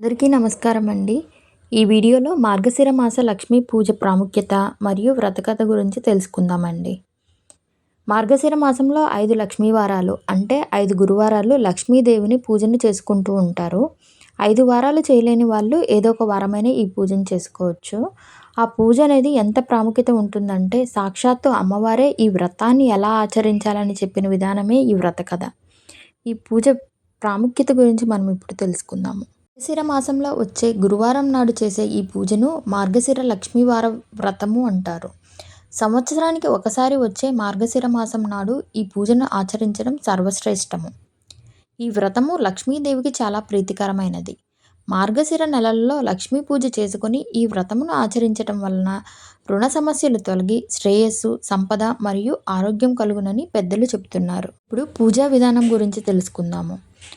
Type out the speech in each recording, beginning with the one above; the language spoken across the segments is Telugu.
అందరికీ నమస్కారం అండి. ఈ వీడియోలో మార్గశిర మాస లక్ష్మీ పూజ ప్రాముఖ్యత మరియు వ్రతకథ గురించి తెలుసుకుందామండి. మార్గశిర మాసంలో ఐదు లక్ష్మీ వారాలు అంటే ఐదు గురువారాలు లక్ష్మీదేవిని పూజను చేసుకుంటూ ఉంటారు. ఐదు వారాలు చేయలేని వాళ్ళు ఏదో ఒక వారమైన ఈ పూజను చేసుకోవచ్చు. ఆ పూజ అనేది ఎంత ప్రాముఖ్యత ఉంటుందంటే సాక్షాత్తు అమ్మవారే ఈ వ్రతాన్ని ఎలా ఆచరించాలని చెప్పిన విధానమే ఈ వ్రత కథ. ఈ పూజ ప్రాముఖ్యత గురించి మనం ఇప్పుడు తెలుసుకుందాము. మార్గశిర మాసంలో వచ్చే గురువారం నాడు చేసే ఈ పూజను మార్గశిర లక్ష్మీవార వ్రతము అంటారు. సంవత్సరానికి ఒకసారి వచ్చే మార్గశిర మాసం నాడు ఈ పూజను ఆచరించడం సర్వశ్రేష్టము. ఈ వ్రతము లక్ష్మీదేవికి చాలా ప్రీతికరమైనది. మార్గశిర నెలల్లో లక్ష్మీ పూజ చేసుకుని ఈ వ్రతమును ఆచరించటం వలన రుణ సమస్యలు తొలగి శ్రేయస్సు సంపద మరియు ఆరోగ్యం కలుగునని పెద్దలు చెబుతున్నారు ఇప్పుడు పూజా విధానం గురించి తెలుసుకుందాము.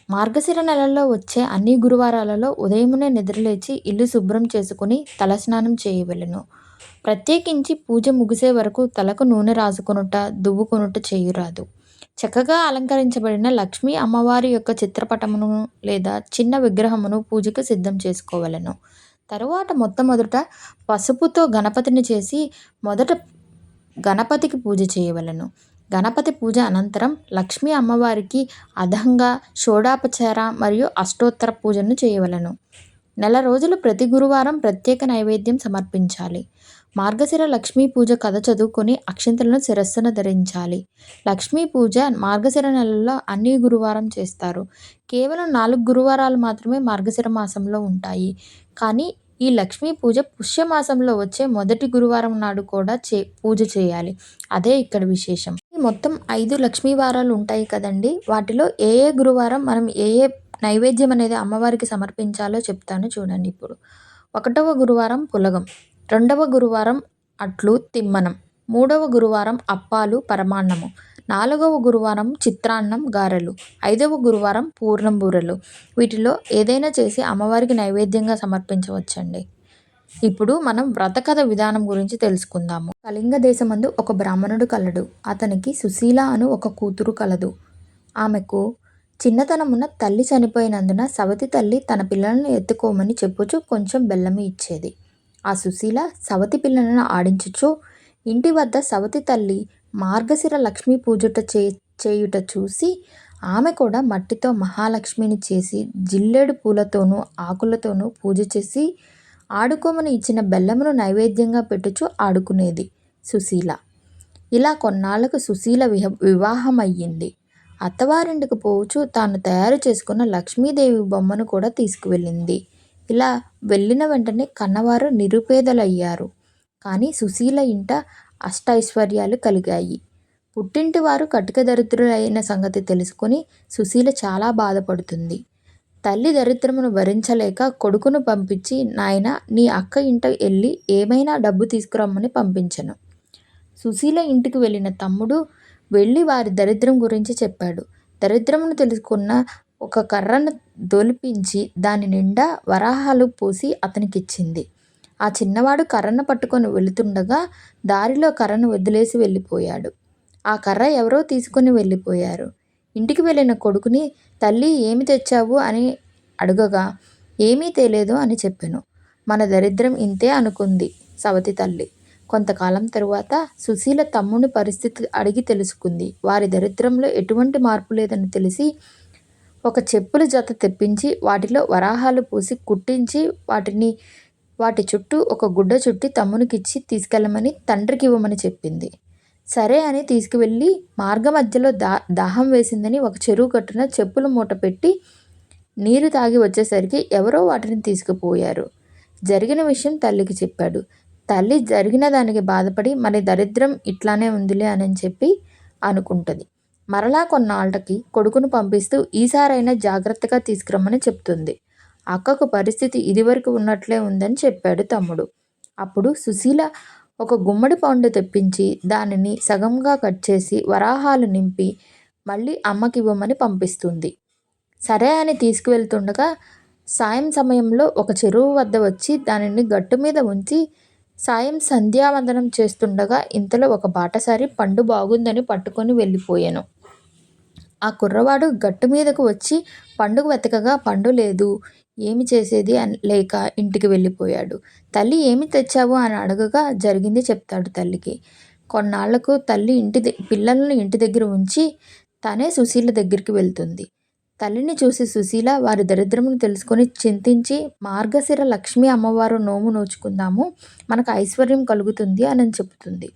మార్గశిర నెలల్లో వచ్చే అన్ని గురువారాలలో ఉదయమునే నిద్రలేచి ఇల్లు శుభ్రం చేసుకుని తలస్నానం చేయవలెను. ప్రత్యేకించి పూజ ముగిసే వరకు తలకు నూనె రాసుకొనుట దువ్వుకొనుట చేయురాదు. చక్కగా అలంకరించబడిన లక్ష్మీ అమ్మవారి యొక్క చిత్రపటమును లేదా చిన్న విగ్రహమును పూజకు సిద్ధం చేసుకోవలను. తరువాత మొట్టమొదట పసుపుతో గణపతిని చేసి మొదట గణపతికి పూజ చేయవలను. గణపతి పూజ అనంతరం లక్ష్మీ అమ్మవారికి అదంగా షోడాపచార మరియు అష్టోత్తర పూజను చేయవలను. నెల రోజులు ప్రతి గురువారం ప్రత్యేక నైవేద్యం సమర్పించాలి. మార్గశిర లక్ష్మీ పూజ కథ చదువుకొని అక్షింతలను శిరస్సున ధరించాలి. లక్ష్మీ పూజ మార్గశిర నెలల్లో అన్ని గురువారం చేస్తారు. కేవలం నాలుగు గురువారాలు మాత్రమే మార్గశిర మాసంలో ఉంటాయి. కానీ ఈ లక్ష్మీ పూజ పుష్యమాసంలో వచ్చే మొదటి గురువారం నాడు కూడా చే పూజ చేయాలి. అదే ఇక్కడ విశేషం. మొత్తం ఐదు లక్ష్మీ వారాలు ఉంటాయి కదండి. వాటిలో ఏ ఏ గురువారం మనం ఏ ఏ నైవేద్యం అనేది అమ్మవారికి సమర్పించాలో చెప్తాను చూడండి ఇప్పుడు. ఒకటవ గురువారం పులగం రెండవ గురువారం అట్లు తిమ్మనం మూడవ గురువారం అప్పాలు పరమాన్నము నాలుగవ గురువారం చిత్రాన్నం గారెలు ఐదవ గురువారం పూర్ణం బూరెలు. వీటిలో ఏదైనా చేసి అమ్మవారికి నైవేద్యంగా సమర్పించవచ్చండి. ఇప్పుడు మనం వ్రతకథ విధానం గురించి తెలుసుకుందాము. కళింగ దేశమందు ఒక బ్రాహ్మణుడు కలడు. అతనికి సుశీల అను ఒక కూతురు కలదు. ఆమెకు చిన్నతనమున తల్లి చనిపోయినందున సవతి తల్లి తన పిల్లలను ఎత్తుకోమని చెప్పుచు కొంచెం బెల్లము ఇచ్చేది. ఆ సుశీల సవతి పిల్లలను ఆడించుచు ఇంటి వద్ద సవతి తల్లి మార్గశిర లక్ష్మీ పూజట చే చేయుట చూసి ఆమె కూడా మట్టితో మహాలక్ష్మిని చేసి జిల్లేడు పూలతోనూ ఆకులతోనూ పూజ చేసి ఆడుకోమని ఇచ్చిన బెల్లమును నైవేద్యంగా పెట్టుచు ఆడుకునేది సుశీల. ఇలా కొన్నాళ్ళకు సుశీల విహ వివాహం అయ్యింది అత్తవారింటికి పోవచ్చు తాను తయారు చేసుకున్న లక్ష్మీదేవి బొమ్మను కూడా తీసుకువెళ్ళింది. ఇలా వెళ్ళిన వెంటనే కన్నవారు నిరుపేదలయ్యారు. కానీ సుశీల ఇంట అష్టైశ్వర్యాలు కలిగాయి. పుట్టింటి వారు కటిక దరిద్రులైన సంగతి తెలుసుకుని సుశీల చాలా బాధపడుతుంది. తల్లి దరిద్రమును భరించలేక కొడుకును పంపించి నాయన నీ అక్క ఇంట వెళ్ళి ఏమైనా డబ్బు తీసుకురమ్మని పంపించను. సుశీల ఇంటికి వెళ్ళిన తమ్ముడు వెళ్ళి వారి దరిద్రం గురించి చెప్పాడు. దరిద్రమును తెలుసుకున్న ఒక కర్రను దొలిపించి దాని నిండా వరాహాలు పోసి అతనికిచ్చింది. ఆ చిన్నవాడు కర్రను పట్టుకొని వెళుతుండగా దారిలో కర్రను వదిలేసి వెళ్ళిపోయాడు. ఆ కర్ర ఎవరో తీసుకుని వెళ్ళిపోయారు. ఇంటికి వెళ్ళిన కొడుకుని తల్లి ఏమి తెచ్చావు? అని అడగగా ఏమీ తేలేదు అని చెప్పాను. మన దరిద్రం ఇంతే అనుకుంది సవతి తల్లి. కొంతకాలం తరువాత సుశీల తమ్ముని పరిస్థితి అడిగి తెలుసుకుంది. వారి దరిద్రంలో ఎటువంటి మార్పు లేదని తెలిసి ఒక చెప్పుల జత తెప్పించి వాటిలో వరాహాలు పూసి కుట్టించి వాటిని వాటి చుట్టూ ఒక గుడ్డ చుట్టి తమ్మునికిచ్చి తీసుకెళ్ళమని తండ్రికి ఇవ్వమని చెప్పింది. సరే అని తీసుకువెళ్ళి మార్గమధ్యలో దా దాహం వేసిందని ఒక చెరువు కట్టున చెప్పుల మూట పెట్టి నీరు తాగి వచ్చేసరికి ఎవరో వాటిని తీసుకుపోయారు. జరిగిన విషయం తల్లికి చెప్పాడు. తల్లి జరిగిన దానికి బాధపడి మరి దరిద్రం ఇట్లానే ఉందిలే అని చెప్పి అనుకుంటుంది. మరలా కొన్నాళ్ళకి కొడుకును పంపిస్తూ ఈసారైనా జాగ్రత్తగా తీసుకురమ్మని చెప్తుంది. అక్కకు పరిస్థితి ఇదివరకు ఉన్నట్లే ఉందని చెప్పాడు తమ్ముడు. అప్పుడు సుశీల ఒక గుమ్మడి పండు తెప్పించి దానిని సగంగా కట్ చేసి వరాహాలు నింపి మళ్ళీ అమ్మకి ఇవ్వమని పంపిస్తుంది. సరే అని తీసుకువెళ్తుండగా సాయం సమయంలో ఒక చెరువు వద్ద వచ్చి దానిని గట్టు మీద ఉంచి సాయం సంధ్యావందనం చేస్తుండగా ఇంతలో ఒక బాటసారి పండు బాగుందని పట్టుకొని వెళ్ళిపోయాను. ఆ కుర్రవాడు గట్టు మీదకు వచ్చి పండుగ వెతకగా పండు లేదు ఏమి చేసేది అని లేక ఇంటికి వెళ్ళిపోయాడు. తల్లి ఏమి తెచ్చావు? అని అడగగా జరిగింది చెప్తాడు తల్లికి. కొన్నాళ్ళకు తల్లి ఇంటి పిల్లల్ని ఇంటి దగ్గర ఉంచి తనే సుశీల దగ్గరికి వెళ్తుంది. తల్లిని చూసి సుశీల వారి దరిద్రమును తెలుసుకొని చింతించి మార్గశిర లక్ష్మీ అమ్మవారు నోము నోచుకుందాము. మనకు ఐశ్వర్యం కలుగుతుంది అని చెబుతుంది.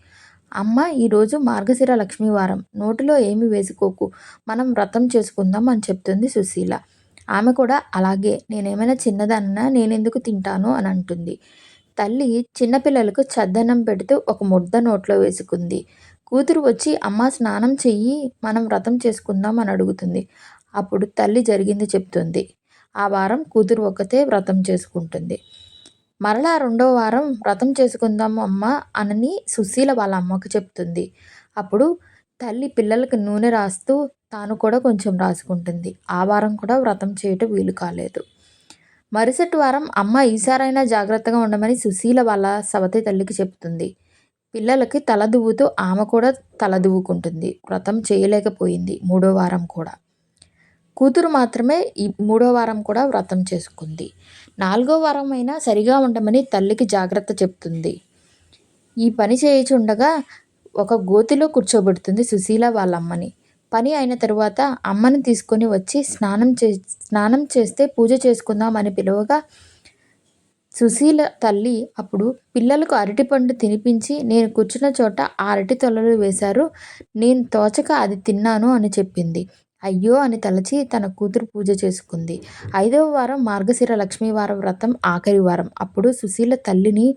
అమ్మ ఈరోజు మార్గశిర లక్ష్మీ వారం నోటిలో ఏమి వేసుకోకు. మనం వ్రతం చేసుకుందాం అని చెప్తుంది సుశీల. ఆమె కూడా అలాగే నేనేమైనా చిన్నదన్నా నేనెందుకు తింటాను? అని అంటుంది. తల్లి చిన్నపిల్లలకు చద్దన్నం పెడుతూ ఒక ముద్ద నోట్లో వేసుకుంది. కూతురు వచ్చి అమ్మ స్నానం చెయ్యి మనం వ్రతం చేసుకుందాం అని అడుగుతుంది. అప్పుడు తల్లి జరిగింది చెప్తుంది. ఆ వారం కూతురు ఒకతే వ్రతం చేసుకుంటుంది. మరలా రెండో వారం వ్రతం చేసుకుందాం అమ్మ అనని సుశీల వాళ్ళ అమ్మకు చెప్తుంది. అప్పుడు తల్లి పిల్లలకు నూనె రాస్తూ తాను కూడా కొంచెం రాసుకుంటుంది. ఆ వారం కూడా వ్రతం చేయటం వీలు కాలేదు. మరుసటి వారం అమ్మ ఈసారైనా జాగ్రత్తగా ఉండమని సుశీల వాళ్ళ సవతి తల్లికి చెప్తుంది పిల్లలకి తల దువ్వుతూ ఆమె కూడా తల దువ్వుకుంటుంది. వ్రతం చేయలేకపోయింది మూడో వారం కూడా. కూతురు మాత్రమే ఈ మూడో వారం కూడా వ్రతం చేసుకుంది. నాలుగో వారం అయినా సరిగా ఉండమని తల్లికి జాగ్రత్త చెప్తుంది ఈ పని చేయుచుండగా ఒక గోతిలో కూర్చోబెడుతుంది సుశీల వాళ్ళ అమ్మని పని అయిన తరువాత అమ్మని తీసుకొని వచ్చి స్నానం చే స్నానం చేస్తే పూజ చేసుకుందాం అని పిలువగా సుశీల తల్లి అప్పుడు పిల్లలకు అరటిపండు తినిపించి నేను కూర్చున్న చోట ఆ అరటి తొలలు వేశారు. నేను తోచక అది తిన్నాను అని చెప్పింది. అయ్యో అని తలచి తన కూతురు పూజ చేసుకుంది. ఐదవ వారం మార్గశిర లక్ష్మీవారం వ్రతం ఆఖరి వారం. అప్పుడు సుశీల తల్లిని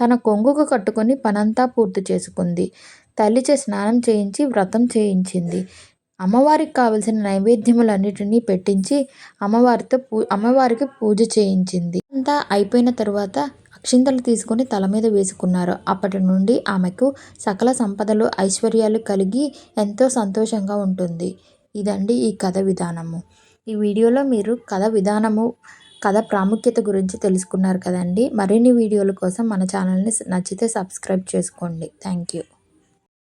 తన కొంగుకు కట్టుకొని పనంతా పూర్తి చేసుకుంది. తల్లిచే స్నానం చేయించి వ్రతం చేయించింది. అమ్మవారికి కావలసిన నైవేద్యములన్నిటినీ పెట్టించి అమ్మవారితో పూ అమ్మవారికి పూజ చేయించింది. అంతా అయిపోయిన తరువాత అక్షింతలు తీసుకొని తల మీద వేసుకున్నారు. అప్పటి నుండి ఆమెకు సకల సంపదలు ఐశ్వర్యాలు కలిగి ఎంతో సంతోషంగా ఉంటుంది. ఇదండి ఈ కథ విధానము. ఈ వీడియోలో మీరు కథ విధానము కథ ప్రాముఖ్యత గురించి తెలుసుకున్నారు కదండి. మరిన్ని వీడియోల కోసం మన ఛానల్ని నచ్చితే సబ్స్క్రైబ్ చేసుకోండి. Thank you